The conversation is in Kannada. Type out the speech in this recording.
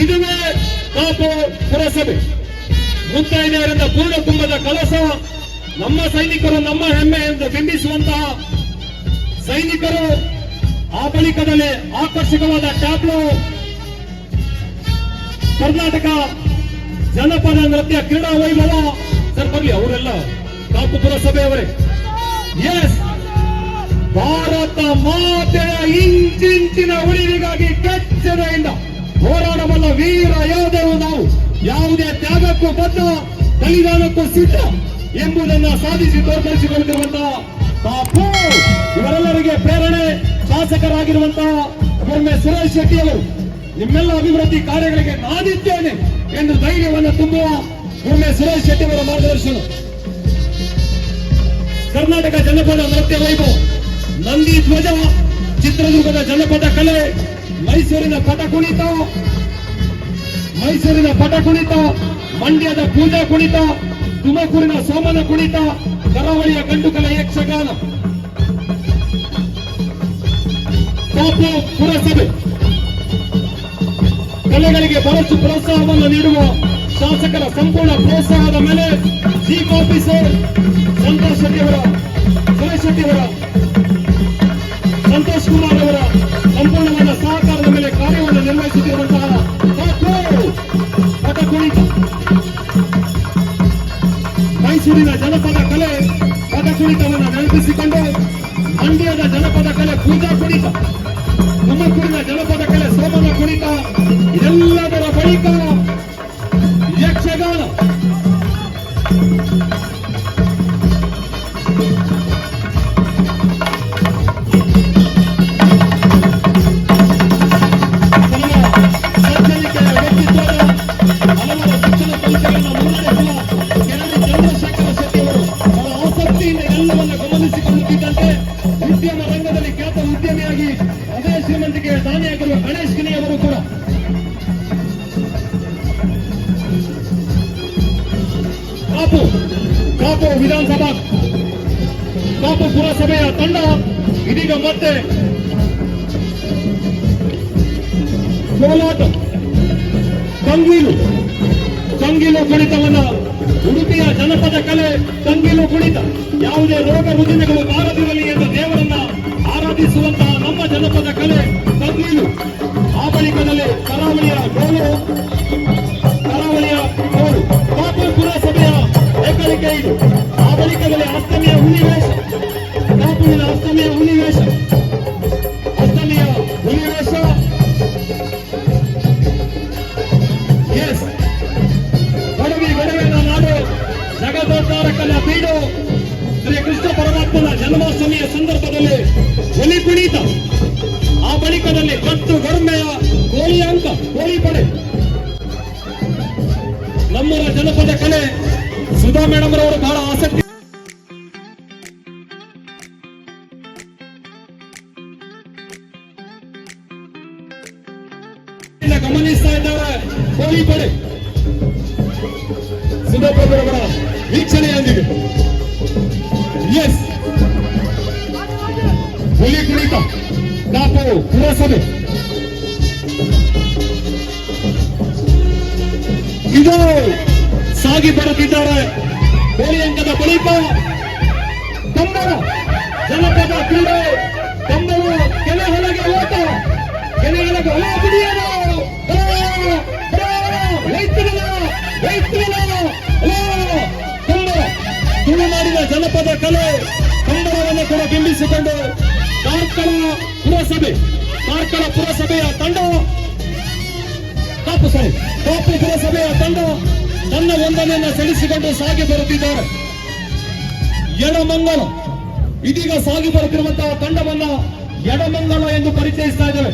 ಇದುವೇ ಕಾಪು ಪುರಸಭೆ. ಮುತ್ತೈದೆಯರಿಂದ ಪೂರ್ಣ ಕುಂಭದ ಕಳಸ ನಮ್ಮ ಸೈನಿಕರು ನಮ್ಮ ಹೆಮ್ಮೆ ಎಂದು ಬಿಂಬಿಸುವಂತಹ ಸೈನಿಕರು ಆ ಬಳಿಕದಲ್ಲಿ ಆಕರ್ಷಕವಾದ ಟ್ಯಾಬ್ಲೋ, ಕರ್ನಾಟಕ ಜನಪದ ನೃತ್ಯ ಕ್ರೀಡಾ ವೈಭವ. ಸರ್, ಬರ್ಲಿ, ಅವರೆಲ್ಲ ಕಾಪು ಪುರಸಭೆಯವರೇ. ಎಸ್ ಭಾರತ ಮಾತೆಯ ಇಂಚಿಂಚಿನ ಉಳಿವಿಗಾಗಿ ಕೆಚ್ಚೆದೆಯಿಂದ ಹೋರಾಡಬಲ್ಲ ವೀರ ಯೋಧರು ನಾವು ಯಾವುದೇ ತ್ಯಾಗಕ್ಕೂ ಬದ್ಧ, ಬಲಿದಾನಕ್ಕೂ ಸಿದ್ಧ ಎಂಬುದನ್ನು ಸಾಧಿಸಿ ತೋರ್ಪಡಿಸಿಕೊಂಡಿರುವಂತಹ ಬಾಪು. ಇವರೆಲ್ಲರಿಗೆ ಪ್ರೇರಣೆ ಶಾಸಕರಾಗಿರುವಂತಹ ಒಮ್ಮೆ ಸುರೇಶ್ ಶೆಟ್ಟಿ ಅವರು, ನಿಮ್ಮೆಲ್ಲ ಅಭಿವೃದ್ಧಿ ಕಾರ್ಯಗಳಿಗೆ ನಾದಿದ್ದೇನೆ ಎಂದು ಧೈರ್ಯವನ್ನು ತುಂಬುವ ಒಮ್ಮೆ ಸುರೇಶ್ ಶೆಟ್ಟಿ ಅವರ ಮಾರ್ಗದರ್ಶನ. ಕರ್ನಾಟಕ ಜನಪದ ನೃತ್ಯ ವೈಭವ, ನಂದಿ ಧ್ವಜ ಚಿತ್ರದುರ್ಗದ ಜನಪದ ಕಲೆ ಮೈಸೂರಿನ ಪಟ ಕುಣಿತ. ಮೈಸೂರಿನ ಪಟ ಕುಣಿತ, ಮಂಡ್ಯದ ಪೂಜಾ ಕುಣಿತ, ತುಮಕೂರಿನ ಸೋಮನ ಕುಣಿತ, ಕರಾವಳಿಯ ಗಂಡುಕಲ ಯಕ್ಷಗಾನ. ಪುರಸಭೆ. ಕಲೆಗಳಿಗೆ ಬಹಳಷ್ಟು ಪ್ರೋತ್ಸಾಹವನ್ನು ನೀಡುವ ಶಾಸಕರ ಸಂಪೂರ್ಣ ಪ್ರೋತ್ಸಾಹದ ಮೇಲೆ ಚೀಫ್ ಆಫೀಸರ್ ಸಂತೋಷ್ ಶೆಟ್ಟಿ ಅವರ ಸುರೇಶ್ ಶೆಟ್ಟಿ ಅವರ ಸಂತೋಷ್ ಕುಮಾರ್ ಅವರ ಮೈಸೂರಿನ ಜನಪದ ಕಲೆ ಪದ ಕುಣಿತವನ್ನು ನೆನಪಿಸಿಕೊಂಡು ಮಂಡ್ಯದ ಜನಪದ ಕಲೆ ಪೂಜಾ ಕುಣಿತ, ತುಮಕೂರಿನ ಜನಪದ ಕಲೆ ಸೋಮನ ಕುಣಿತ, ಇದೆಲ್ಲದರ ಬಳಿಕ ಕಾಪು ಕಾಪು ವಿಧಾನಸಭಾ ಕಾಪು ಪುರಸಭೆಯ ತಂಡ, ಇದೀಗ ಮತ್ತೆ ಕೋಲಾಟ ಕಂಗೀಲು ಕಂಗೀಲು ಕುಣಿತವನ್ನ ಉಡುಪಿಯ ಜನಪದ ಕಲೆ ಕಂಗೀಲು ಕುಣಿತ. ಯಾವುದೇ ರೋಗ ರುಜಿನಗಳು ಬಾರದಿರಲಿ ಎಂದು ದೇವರನ್ನ ಆರಾಧಿಸುವಂತಹ ನಮ್ಮ ಜನಪದ ಕಲೆ ಕಂಗೀಲು ಆ ಬಳಿಕದಲ್ಲಿ ಕರಾವಳಿಯ ಗೋಲು. ಸಂದರ್ಭದಲ್ಲಿ ಹುಲಿ ಕುಣಿತ. ಆ ಬಳಿಕದಲ್ಲಿ ಕತ್ತು ಗರ್ಮೆಯ ಕೋಳಿ ಅಂಕ, ಕೋಳಿ ಪಡೆ. ನಮ್ಮರ ಜನಪದ ಕಲೆ, ಸುಧಾ ಮೇಡಮ್ ರವರು ಬಹಳ ಆಸಕ್ತಿ ಗಮನಿಸ್ತಾ ಇದ್ದಾರೆ ಕೋಳಿ ಪಡೆ. ಸುಧಾಪ್ರಭುರವರ ವೀಕ್ಷಣೆಯೊಂದಿಗೆ ಎಸ್ ಹುಲಿ ಕುಣಿತ ಕಾಪು ಪುರಸಭೆ ಇದು ಸಾಗಿ ಬರುತ್ತಿದ್ದಾರೆ. ಕೋಳಿ ಅಂಕದ ಬಳಿಕ ಕಂಬಳ ಜನಪದ ಕ್ರೀಡೆ ಕಂಬಳು ಕೆನೆಹೊಳಗೆ ಓಟ. ಕೆನೆಹೊಳಗೆ ಹೊಲ ಬಿಡಿಯಲು ತುಳುನಾಡಿನ ಜನಪದ ಕಲೆ. ಕಂಬಳವನ್ನು ಕೂಡ ಬಿಂಬಿಸಿಕೊಂಡು ಕಾರ್ಕಳ ಪುರಸಭೆ, ಕಾರ್ಕಳ ಪುರಸಭೆಯ ತಂಡ. ಕಾಪು ಸಾರಿ ಕಾಪು ಪುರಸಭೆಯ ತಂಡ ತನ್ನ ಒಂದನೆಯನ್ನು ಸಲ್ಲಿಸಿಕೊಂಡು ಸಾಗಿ ಬರುತ್ತಿದ್ದಾರೆ. ಎಡಮಂಗಲ, ಇದೀಗ ಸಾಗಿ ಬರುತ್ತಿರುವಂತಹ ತಂಡವನ್ನ ಎಡಮಂಗಲ ಎಂದು ಪರಿಚಯಿಸ್ತಾ ಇದ್ದೇವೆ.